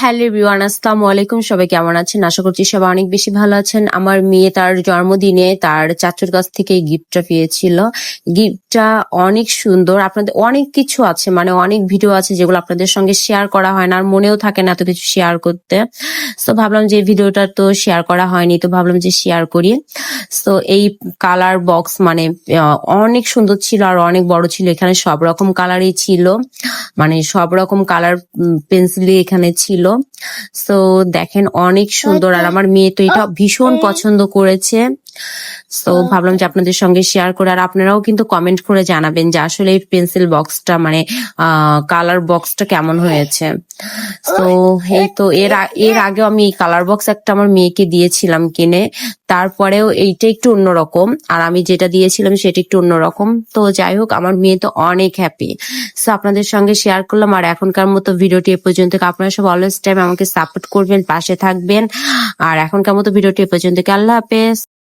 Hello everyone, আসসালামু আলাইকুম। সবাই কেমন আছেন? আশা করছি সবাই অনেক বেশি ভালো আছেন। আমার মেয়ে তার জন্মদিনে তার চাচুর কাছ থেকে গিফটটা পেয়েছিল। গিফটটা অনেক সুন্দর। আপনাদের অনেক কিছু আছে মানে অনেক ভিডিও আছে যেগুলো আপনাদের সঙ্গে শেয়ার করা হয় না, আর মনেও থাকে না এত কিছু শেয়ার করতে। তো ভাবলাম যে ভিডিওটা তো শেয়ার করা হয়নি, তো ভাবলাম যে শেয়ার করি। তো এই কালার বক্স মানে অনেক সুন্দর ছিল আর অনেক বড় ছিল। এখানে সব রকম কালারই ছিল। মানে সব রকম কালার পেন্সিলই এখানে ছিল। তো দেখেন অনেক সুন্দর। আর আমার মেয়ে তো এটা ভীষণ পছন্দ করেছে। তো ভাবলাম যে আপনাদের সঙ্গে শেয়ার করে আর আপনারাও কিন্তু কমেন্ট করে জানাবেন যে আসলে এই পেন্সিল বক্সটা মানে কালার বক্সটা কেমন হয়েছে। তো এই তো এর এর আগে আমি এই কালার বক্স একটা আমার মেয়েকে দিয়েছিলাম কিনে। তারপরেও এইটা একটু অন্যরকম। আর আমি যেটা দিয়েছিলাম সেটা একটু অন্যরকম। তো যাই হোক আমার মেয়ে তো অনেক হ্যাপি সো আপনাদের সঙ্গে শেয়ার করলাম আর এখনকার মতো ভিডিওটি এ পর্যন্ত আপনারা সব অলওয়েজ টাইম আমাকে সাপোর্ট করবেন, পাশে থাকবেন। আর এখনকার মতো ভিডিওটি এ পর্যন্ত আল্লাহ হাফেজ।